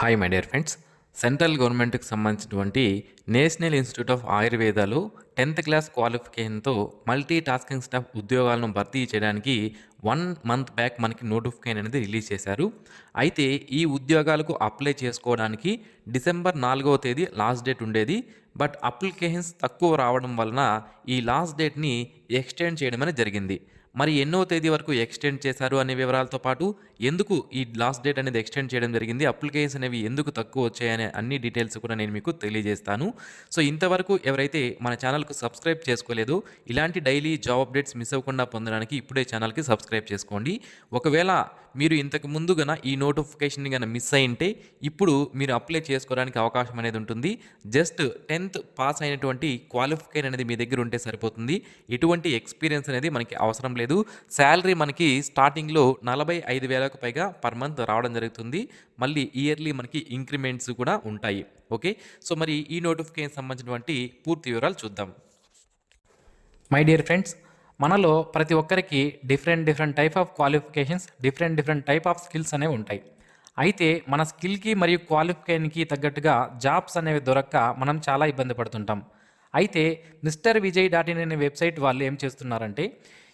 Hi my dear friends central గవర్నమెంట్కి సంబంధించినటువంటి national institute of ఆయుర్వేదాలు టెన్త్ క్లాస్ క్వాలిఫికేషన్తో మల్టీ టాస్కింగ్ స్టాఫ్ ఉద్యోగాలను భర్తీ చేయడానికి వన్ మంత్ బ్యాక్ మనకి నోటిఫికేషన్ అనేది రిలీజ్ చేశారు. అయితే ఈ ఉద్యోగాలకు అప్లై చేసుకోవడానికి డిసెంబర్ నాలుగవ తేదీ లాస్ట్ డేట్ ఉండేది. బట్ అప్లికేషన్స్ తక్కువ రావడం వలన ఈ లాస్ట్ డేట్ని ఎక్స్టెండ్ చేయడం అనేది జరిగింది. మరి ఎన్నో తేదీ వరకు ఎక్స్టెండ్ చేశారు అనే వివరాలతో పాటు ఎందుకు ఈ లాస్ట్ డేట్ అనేది ఎక్స్టెండ్ చేయడం జరిగింది అప్లికేషన్ అనేవి ఎందుకు తక్కువ వచ్చాయనే అన్ని డీటెయిల్స్ కూడా నేను మీకు తెలియజేస్తాను. సో ఇంతవరకు ఎవరైతే మన ఛానల్కు సబ్స్క్రైబ్ చేసుకోలేదో ఇలాంటి డైలీ జాబ్ అప్డేట్స్ మిస్ అవ్వకుండా పొందడానికి ఇప్పుడే ఛానల్కి సబ్స్క్రైబ్ చేసుకోండి. ఒకవేళ మీరు ఇంతకు ముందు గన ఈ నోటిఫికేషన్ గన మిస్ అయింటే ఇప్పుడు మీరు అప్లై చేసుకోవడానికి అవకాశం అనేది ఉంటుంది. జస్ట్ టెన్త్ పాస్ అయినటువంటి క్వాలిఫికేషన్ అనేది మీ దగ్గర ఉంటే సరిపోతుంది. ఎటువంటి ఎక్స్పీరియన్స్ అనేది మనకి అవసరం లేదు. శాలరీ మనకి స్టార్టింగ్లో నలభై ఐదు వేలకు పైగా పర్ మంత్ రావడం జరుగుతుంది. మళ్ళీ ఇయర్లీ మనకి ఇంక్రిమెంట్స్ కూడా ఉంటాయి. ఓకే? సో మరి ఈ నోటిఫికేషన్ సంబంధించినటువంటి పూర్తి వివరాలు చూద్దాం. మై డియర్ ఫ్రెండ్స్ మనలో ప్రతి ఒక్కరికి different different type of qualifications different different type of skills అనేవి ఉంటాయి. అయితే మన స్కిల్కి మరియు క్వాలిఫికేషన్కి తగ్గట్టుగా జాబ్స్ అనేవి దొరక్క మనం చాలా ఇబ్బంది పడుతుంటాం. అయితే మిస్టర్ విజయ్ డాట్ ఇన్ అనే వెబ్సైట్ వాళ్ళు ఏం చేస్తున్నారంటే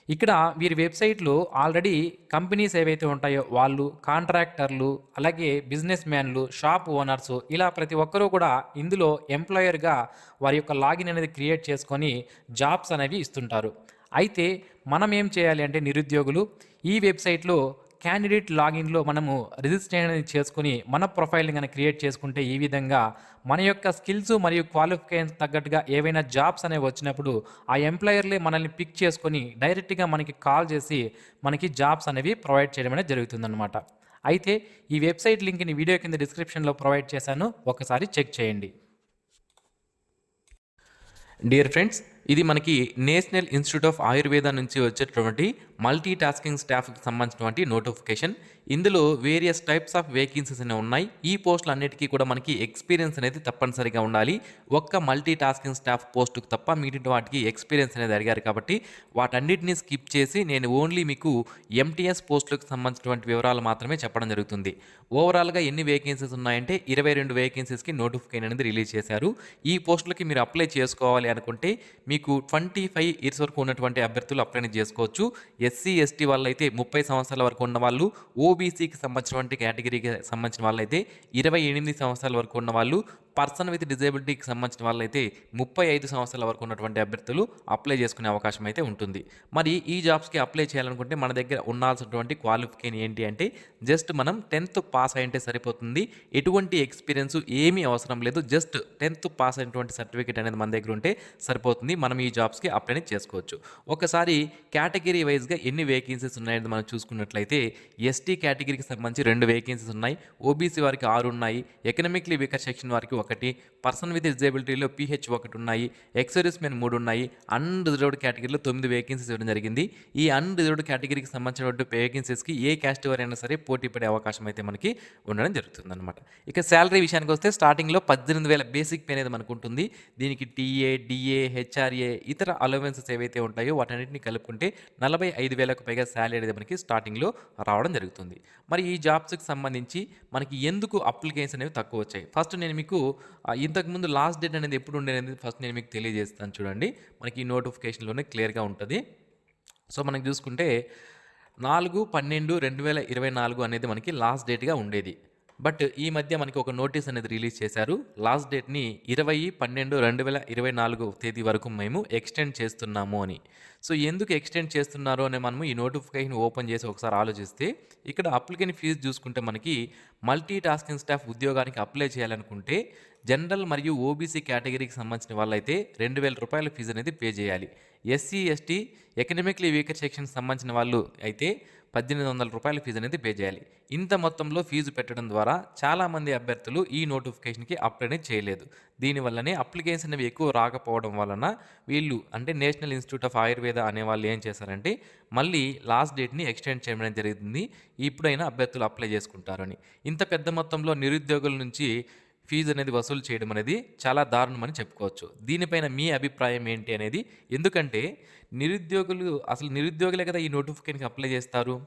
ఇక్కడ వీరి వెబ్సైట్లో ఆల్రెడీ కంపెనీస్ ఏవైతే ఉంటాయో వాళ్ళు కాంట్రాక్టర్లు అలాగే బిజినెస్ మ్యాన్లు షాప్ ఓనర్స్ ఇలా ప్రతి ఒక్కరూ కూడా ఇందులో ఎంప్లాయర్గా వారి యొక్క లాగిన్ అనేది క్రియేట్ చేసుకొని జాబ్స్ అనేవి ఇస్తుంటారు. అయితే మనం ఏం చేయాలి అంటే నిరుద్యోగులు ఈ వెబ్సైట్లో క్యాండిడేట్ లాగిన్లో మనము రిజిస్ట్రేషన్ అనేది చేసుకుని మన ప్రొఫైల్ని కనుక క్రియేట్ చేసుకుంటే ఈ విధంగా మన యొక్క స్కిల్స్ మరియు క్వాలిఫికేషన్ తగ్గట్టుగా ఏవైనా జాబ్స్ అనేవి వచ్చినప్పుడు ఆ ఎంప్లాయర్లే మనల్ని పిక్ చేసుకొని డైరెక్ట్గా మనకి కాల్ చేసి మనకి జాబ్స్ అనేవి ప్రొవైడ్ చేయడం అనేది జరుగుతుందన్నమాట. అయితే ఈ వెబ్సైట్ లింక్ని వీడియో కింద డిస్క్రిప్షన్లో ప్రొవైడ్ చేశాను. ఒకసారి చెక్ చేయండి. డియర్ ఫ్రెండ్స్ ఇది మనకి నేషనల్ ఇన్స్టిట్యూట్ ఆఫ్ ఆయుర్వేద నుంచి వచ్చేటటువంటి మల్టీ టాస్కింగ్ స్టాఫ్కి సంబంధించినటువంటి నోటిఫికేషన్. ఇందులో వేరియస్ టైప్స్ ఆఫ్ వేకెన్సీస్ అనేవి ఉన్నాయి. ఈ పోస్టులు అన్నిటికీ కూడా మనకి ఎక్స్పీరియన్స్ అనేది తప్పనిసరిగా ఉండాలి. ఒక్క మల్టీ టాస్కింగ్ స్టాఫ్ పోస్టుకు తప్ప మిగిలిన వాటికి ఎక్స్పీరియన్స్ అనేది అడిగారు కాబట్టి వాటన్నిటిని స్కిప్ చేసి నేను ఓన్లీ మీకు ఎంటీఎస్ పోస్టులకు సంబంధించినటువంటి వివరాలు మాత్రమే చెప్పడం జరుగుతుంది. ఓవరాల్గా ఎన్ని వేకెన్సీస్ ఉన్నాయంటే ఇరవై రెండు వేకెన్సీస్కి నోటిఫికేషన్ అనేది రిలీజ్ చేశారు. ఈ పోస్టులకి మీరు అప్లై చేసుకోవాలి అనుకుంటే మీకు ట్వంటీ ఫైవ్ ఇయర్స్ వరకు ఉన్నటువంటి అభ్యర్థులు అప్లై చేసుకోవచ్చు. ఎస్సీ ఎస్టీ వాళ్ళైతే ముప్పై సంవత్సరాల వరకు ఉన్న వాళ్ళు ఓబీసీకి సంబంధించినటువంటి కేటగిరీకి సంబంధించిన వాళ్ళైతే ఇరవై ఎనిమిది సంవత్సరాల వరకు ఉన్న వాళ్ళు పర్సన్ విత్ డిజేబిలిటీకి సంబంధించిన వాళ్ళైతే ముప్పై ఐదు సంవత్సరాల వరకు ఉన్నటువంటి అభ్యర్థులు అప్లై చేసుకునే అవకాశం అయితే ఉంటుంది. మరి ఈ జాబ్స్కి అప్లై చేయాలనుకుంటే మన దగ్గర ఉండాల్సినటువంటి క్వాలిఫికేషన్ ఏంటి అంటే జస్ట్ మనం టెన్త్ పాస్ అయింటే సరిపోతుంది. ఎటువంటి ఎక్స్పీరియన్స్ ఏమీ అవసరం లేదు. జస్ట్ టెన్త్ పాస్ అయినటువంటి సర్టిఫికేట్ అనేది మన దగ్గర ఉంటే సరిపోతుంది. మనం ఈ జాబ్స్కి అప్లై చేసుకోవచ్చు. ఒకసారి కేటగిరీ వైజ్గా ఎన్ని వేకెన్సీస్ ఉన్నాయని మనం చూసుకున్నట్లయితే ఎస్టీ కేటగిరీకి సంబంధించి రెండు వేకెన్సీస్ ఉన్నాయి. ఓబీసీ వారికి ఆరు ఉన్నాయి. ఎకనామిక్లీ వీకర్ సెక్షన్ వారికి ఒకటి. పర్సన్ విత్ డిజేబిలిటీలో పీహెచ్ ఒకటి ఉన్నాయి. ఎక్సర్వీస్ మెన్ మూడు ఉన్నాయి. అన్రిజర్వ్డ్ కేటగిరీలో తొమ్మిది వేకెన్సీస్ ఇవ్వడం జరిగింది. ఈ అన్రిజర్వ్డ్ కేటగిరీకి సంబంధించినటువంటి వేకెన్సీస్కి ఏ క్యాస్ట్ వారైనా సరే పోటీ పడే అవకాశం అయితే మనకి ఉండడం జరుగుతుంది అనమాట ఇక శాలరీ విషయానికి వస్తే స్టార్టింగ్లో పద్దెనిమిది వేల బేసిక్ పే అనేది మనకు ఉంటుంది. దీనికి టీఏ డిఏ హెచ్ఆర్ఏ ఇతర అలవెన్సెస్ ఏవైతే ఉంటాయో వాటన్నిటిని కలుపుకుంటే నలభై ఐదు వేలకు పైగా శాలరీ అనేది మనకి స్టార్టింగ్లో రావడం జరుగుతుంది. మరి ఈ జాబ్స్కి సంబంధించి మనకి ఎందుకు అప్లికేషన్స్ అనేవి తక్కువ వచ్చాయి? ఫస్ట్ నేను మీకు ఇంతకుముందు లాస్ట్ డేట్ అనేది ఎప్పుడు ఉండేది ఫస్ట్ నేను మీకు తెలియజేస్తాను చూడండి. మనకి ఈ నోటిఫికేషన్లోనే క్లియర్గా ఉంటుంది. సో మనకి చూసుకుంటే నాలుగు పన్నెండు రెండు వేల ఇరవై నాలుగు అనేది మనకి లాస్ట్ డేట్గా ఉండేది. బట్ ఈ మధ్య మనకి ఒక నోటీస్ అనేది రిలీజ్ చేశారు. లాస్ట్ డేట్ని ఇరవై పన్నెండు రెండు వేల ఇరవై నాలుగు తేదీ వరకు మేము ఎక్స్టెండ్ చేస్తున్నాము అని. సో ఎందుకు ఎక్స్టెండ్ చేస్తున్నారు అని మనము ఈ నోటిఫికేషన్ ఓపెన్ చేసి ఒకసారి ఆలోచిస్తే ఇక్కడ అప్లికెంట్ ఫీజు చూసుకుంటే మనకి మల్టీ టాస్కింగ్ స్టాఫ్ ఉద్యోగానికి అప్లై చేయాలనుకుంటే జనరల్ మరియు ఓబీసీ కేటగిరీకి సంబంధించిన వాళ్ళైతే రెండు వేల రూపాయల ఫీజు అనేది పే చేయాలి. ఎస్సీ ఎస్టీ ఎకనామిక్లీ వీకర్ సెక్షన్కి సంబంధించిన వాళ్ళు అయితే పద్దెనిమిది వందల రూపాయల ఫీజు అనేది పే చేయాలి. ఇంత మొత్తంలో ఫీజు పెట్టడం ద్వారా చాలామంది అభ్యర్థులు ఈ నోటిఫికేషన్కి అప్లై చేయలేదు. దీనివల్లనే అప్లికేషన్ అవి ఎక్కువ రాకపోవడం వలన వీళ్ళు అంటే నేషనల్ ఇన్స్టిట్యూట్ ఆఫ్ ఆయుర్వేద అనే వాళ్ళు ఏం చేశారంటే మళ్ళీ లాస్ట్ డేట్ని ఎక్స్టెండ్ చేయడం జరిగింది. ఇప్పుడైనా అభ్యర్థులు అప్లై చేసుకుంటారని. ఇంత పెద్ద మొత్తంలో నిరుద్యోగుల నుంచి ఫీజు అనేది వసూలు చేయడం అనేది చాలా దారుణమని చెప్పుకోవచ్చు. దీనిపైన మీ అభిప్రాయం ఏంటి అనేది? ఎందుకంటే నిరుద్యోగులు అసలు నిరుద్యోగులే కదా ఈ నోటిఫికేషన్కి అప్లై చేస్తారు?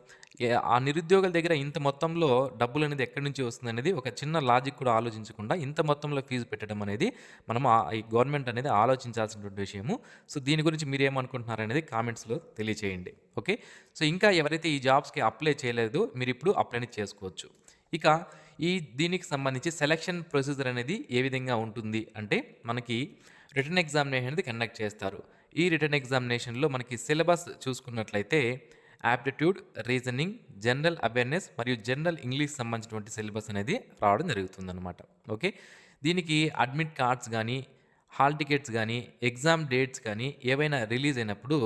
ఆ నిరుద్యోగుల దగ్గర ఇంత మొత్తంలో డబ్బులు అనేది ఎక్కడి నుంచి వస్తుంది అనేది ఒక చిన్న లాజిక్ కూడా ఆలోచించకుండా ఇంత మొత్తంలో ఫీజు పెట్టడం అనేది మనం ఆ- ఈ గవర్నమెంట్ అనేది ఆలోచించాల్సినటువంటి విషయము. సో దీని గురించి మీరు ఏమనుకుంటున్నారు అనేది కామెంట్స్లో తెలియచేయండి. ఓకే? సో ఇంకా ఎవరైతే ఈ జాబ్స్కి అప్లై చేయలేదో మీరు ఇప్పుడు అప్లై చేసుకోవచ్చు. ఇక ఈ దీనికి సంబంధించి సెలక్షన్ ప్రొసీజర్ అనేది ఏ విధంగా ఉంటుంది అంటే మనకి రిటర్న్ ఎగ్జామినేషన్ అనేది కండక్ట్ చేస్తారు. ఈ రిటర్న్ ఎగ్జామినేషన్లో మనకి సిలబస్ చూసుకున్నట్లయితే యాప్టిట్యూడ్ రీజనింగ్ జనరల్ అవేర్నెస్ మరియు జనరల్ ఇంగ్లీష్ సంబంధించినటువంటి సిలబస్ అనేది రావడం జరుగుతుందన్నమాట. ఓకే దీనికి అడ్మిట్ కార్డ్స్ కానీ హాల్ టికెట్స్ కానీ ఎగ్జామ్ డేట్స్ కానీ ఏవైనా రిలీజ్ అయినప్పుడు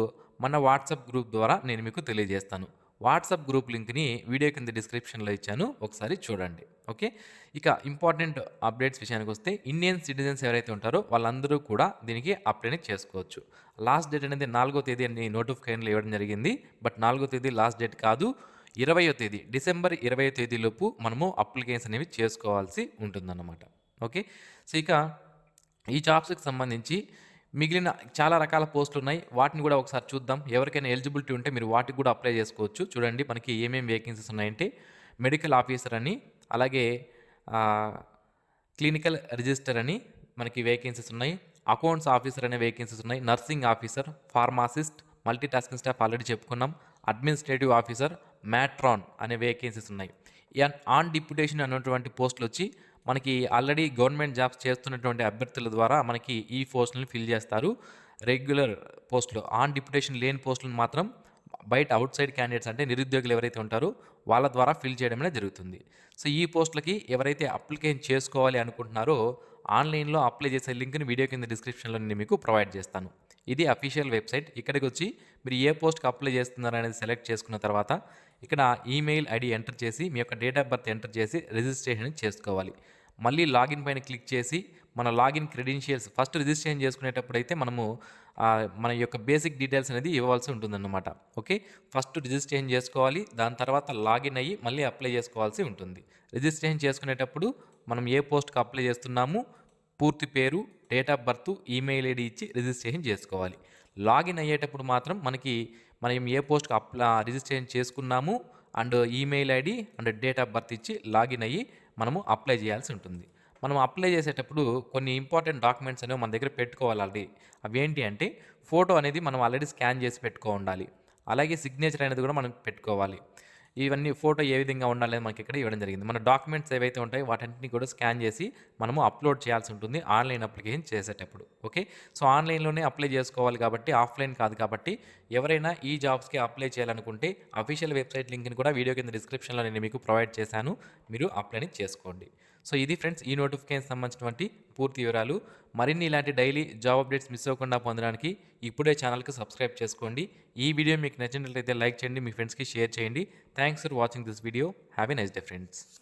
మన వాట్సాప్ గ్రూప్ ద్వారా నేను మీకు తెలియజేస్తాను. వాట్సాప్ గ్రూప్ లింక్ని వీడియో కింద డిస్క్రిప్షన్లో ఇచ్చాను. ఒకసారి చూడండి. ఓకే? ఇక ఇంపార్టెంట్ అప్డేట్స్ విషయానికి వస్తే ఇండియన్ సిటిజన్స్ ఎవరైతే ఉంటారో వాళ్ళందరూ కూడా దీనికి అప్లై చేసుకోవచ్చు. లాస్ట్ డేట్ అనేది నాలుగో తేదీ అని నోటిఫికేషన్లు ఇవ్వడం జరిగింది. బట్ నాలుగో తేదీ లాస్ట్ డేట్ కాదు ఇరవయో తేదీ డిసెంబర్ ఇరవయో తేదీలోపు మనము అప్లికేషన్స్ అనేవి చేసుకోవాల్సి ఉంటుందన్నమాట. ఓకే? సో ఇక ఈ జాబ్స్కి సంబంధించి మిగిలిన చాలా రకాల పోస్టులు ఉన్నాయి. వాటిని కూడా ఒకసారి చూద్దాం. ఎవరికైనా ఎలిజిబిలిటీ ఉంటే మీరు వాటికి కూడా అప్లై చేసుకోవచ్చు. చూడండి మనకి ఏమేమి వేకెన్సీస్ ఉన్నాయంటే మెడికల్ ఆఫీసర్ అని అలాగే క్లినికల్ రిజిస్టర్ అని మనకి వేకెన్సీస్ ఉన్నాయి. అకౌంట్స్ ఆఫీసర్ అనే వేకెన్సీస్ ఉన్నాయి. Nursing officer pharmacist multi tasking staff already చెప్పుకున్నాం. అడ్మినిస్ట్రేటివ్ ఆఫీసర్ మ్యాట్రాన్ అనే వేకెన్సీస్ ఉన్నాయి. ఆన్ డిప్యుటేషన్ అనేటువంటి పోస్టులు వచ్చి మనకి ఆల్రెడీ గవర్నమెంట్ జాబ్స్ చేస్తున్నటువంటి అభ్యర్థుల ద్వారా మనకి ఈ పోస్టులను ఫిల్ చేస్తారు. రెగ్యులర్ పోస్టులు ఆన్ డిప్యుటేషన్ లేని పోస్టులను మాత్రం బయట అవుట్ సైడ్ క్యాండిడేట్స్ అంటే నిరుద్యోగులు ఎవరైతే ఉంటారో వాళ్ళ ద్వారా ఫిల్ చేయడమే జరుగుతుంది. సో ఈ పోస్టులకి ఎవరైతే అప్లికేషన్ చేసుకోవాలి అనుకుంటున్నారో ఆన్లైన్లో అప్లై చేసే లింక్ని వీడియో కింద డిస్క్రిప్షన్లో నేను మీకు ప్రొవైడ్ చేస్తాను. ఇది అఫీషియల్ వెబ్సైట్. ఇక్కడికి వచ్చి మీరు ఏ పోస్ట్కి అప్లై చేస్తున్నారు అనేది సెలెక్ట్ చేసుకున్న తర్వాత ఇక్కడ ఈమెయిల్ ఐడి ఎంటర్ చేసి మీ యొక్క డేట్ ఆఫ్ బర్త్ ఎంటర్ చేసి రిజిస్ట్రేషన్ చేసుకోవాలి. మళ్ళీ లాగిన్ పైన క్లిక్ చేసి మన లాగిన్ క్రెడెన్షియల్స్ ఫస్ట్ రిజిస్ట్రేషన్ చేసుకునేటప్పుడు అయితే మనము మన యొక్క బేసిక్ డీటెయిల్స్ అనేది ఇవ్వాల్సి ఉంటుందన్నమాట. ఓకే? ఫస్ట్ రిజిస్ట్రేషన్ చేసుకోవాలి దాని తర్వాత లాగిన్ అయ్యి మళ్ళీ అప్లై చేసుకోవాల్సి ఉంటుంది. రిజిస్ట్రేషన్ చేసుకునేటప్పుడు మనం ఏ పోస్ట్కి అప్లై చేస్తున్నాము పూర్తి పేరు date of birth email ID ఇచ్చి రిజిస్ట్రేషన్ చేసుకోవాలి. లాగిన్ అయ్యేటప్పుడు మాత్రం మనకి మనం ఏ పోస్ట్కి అప్లా రిజిస్ట్రేషన్ చేసుకున్నాము and email ID and date of birth ఇచ్చి లాగిన్ అయ్యి మనము అప్లై చేయాల్సి ఉంటుంది. మనం అప్లై చేసేటప్పుడు కొన్ని ఇంపార్టెంట్ డాక్యుమెంట్స్ అనేవి మన దగ్గర పెట్టుకోవాలి ఆల్రెడీ అవి ఏంటి అంటే ఫోటో అనేది మనం ఆల్రెడీ స్కాన్ చేసి పెట్టుకో ఉండాలి అలాగే సిగ్నేచర్ అనేది కూడా మనం పెట్టుకోవాలి. ఇవన్నీ ఫోటో ఏ విధంగా ఉండాలని మనకి ఇక్కడ ఇవ్వడం జరిగింది. మన డాక్యుమెంట్స్ ఏవైతే ఉంటాయో వాటన్నిటిని కూడా స్కాన్ చేసి మనము అప్లోడ్ చేయాల్సి ఉంటుంది ఆన్లైన్ అప్లికేషన్ చేసేటప్పుడు. ఓకే? సో ఆన్లైన్లోనే అప్లై చేసుకోవాలి కాబట్టి ఆఫ్లైన్ కాదు కాబట్టి ఎవరైనా ఈ జాబ్స్కి అప్లై చేయాలనుకుంటే అఫీషియల్ వెబ్సైట్ లింక్ని కూడా వీడియో కింద డిస్క్రిప్షన్లో నేను మీకు ప్రొవైడ్ చేశాను. మీరు అప్లైని చేసుకోండి. సో ఇది ఫ్రెండ్స్ ఈ నోటిఫికేషన్ సంబంధించినటువంటి పూర్తి వివరాలు. మరిన్ని ఇలాంటి డైలీ జాబ్ అప్డేట్స్ మిస్ అవ్వకుండా పొందడానికి ఇప్పుడే ఛానల్కి సబ్స్క్రైబ్ చేసుకోండి. ఈ వీడియో మీకు నచ్చినట్లయితే లైక్ చేయండి మీ ఫ్రెండ్స్కి షేర్ చేయండి. Thanks for watching this video have a nice day friends